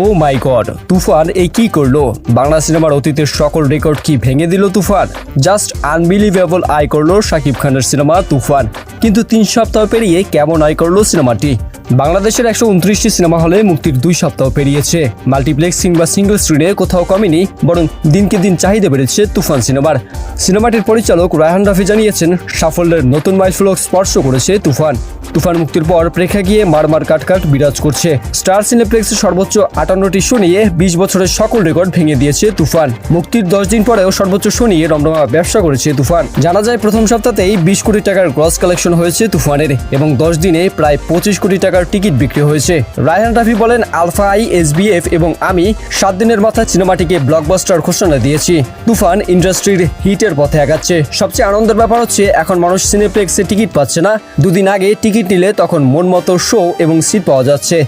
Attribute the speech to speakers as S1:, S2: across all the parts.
S1: ও মাই god তুফান এই কি করল? বাংলা সিনেমার অতীতের সকল রেকর্ড কি ভেঙে দিল তুফান? জাস্ট আনবিলিভেবল আয় করল শাকিব খানের সিনেমা তুফান। কিন্তু তিন সপ্তাহ পেরিয়ে কেমন আয় করল সিনেমাটি? বাংলাদেশের একশো উনত্রিশটি সিনেমা হলে মুক্তির দুই সপ্তাহ পেরিয়েছে। মাল্টিপ্লেক্স কিংবা সিঙ্গল স্ক্রিনে কোথাও কমেনি, বরং দিনকে দিন চাহিদা বেড়েছে তুফান সিনেমার। সিনেমাটির পরিচালক রায়হান রাফি জানিয়েছেন, সাফল্যের নতুন মাইলফলক স্পর্শ করেছে তুফান। তুফান মুক্তির পর প্রেক্ষাগৃহে মারমার কাটকাট বিরাজ করছে। স্টার সিনেপ্লেক্সে সর্বোচ্চ আটান্নটি শো নিয়ে বিশ বছরের সকল রেকর্ড ভেঙে দিয়েছে তুফান। মুক্তির দশ দিন পরেও সর্বোচ্চ শো নিয়ে রমরমা ব্যবসা করেছে তুফান। জানা যায়, প্রথম সপ্তাহতেই বিশ কোটি টাকার গ্রস কালেকশন হয়েছে তুফানের এবং দশ দিনে প্রায় পঁচিশ কোটি টাকার টিকিট বিক্রি হয়েছে। রায়হান রাফি বলেন, আলফা, আই এসবিএফ এবং আমি সাত দিনের মাথায় সিনেমাটিকে ব্লকবাস্টার ঘোষণা দিয়েছি। তুফান ইন্ডাস্ট্রির হিটের পথে আগাচ্ছে। সবচেয়ে আনন্দের ব্যাপার হচ্ছে, এখন মানুষ সিনেপ্লেক্সে টিকিট পাচ্ছে না। দুদিন আগে টিকিট নিলে তখন মন মতো শো এবং সিট পাওয়া যাচ্ছে।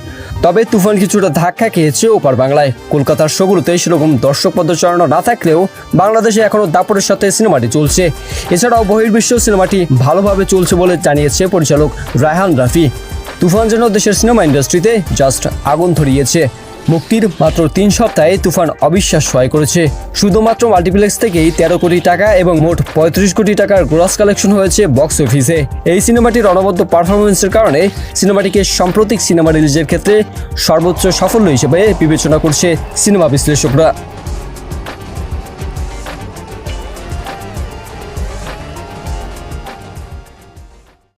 S1: তবে তুফান কিছুটা ধাক্কা খেয়েছে ওপার বাংলায়। কলকাতার শোগুলোতে সেরকম দর্শক পদচারণা না থাকলেও বাংলাদেশে এখনও দাপটের সাথে সিনেমাটি চলছে। এছাড়াও বহির্বিশ্ব সিনেমাটি ভালোভাবে চলছে বলে জানিয়েছে পরিচালক রায়হান রাফি। তুফান যেন দেশের সিনেমা ইন্ডাস্ট্রিতে জাস্ট আগুন ধরিয়েছে। মুক্তির মাত্র তিন সপ্তাহে তুফান অবিশ্বাস সহায় করেছে। শুধুমাত্র মাল্টিপ্লেক্স থেকেই তেরো কোটি টাকা এবং মোট পঁয়ত্রিশ কোটি টাকার গ্রস কালেকশন হয়েছে বক্স অফিসে এই সিনেমাটির অনবদ্য পারফরমেন্সের কারণে সিনেমাটিকে সাম্প্রতিক সিনেমা রিলিজের ক্ষেত্রে সর্বোচ্চ সাফল্য হিসেবে বিবেচনা করছে সিনেমা বিশ্লেষকরা।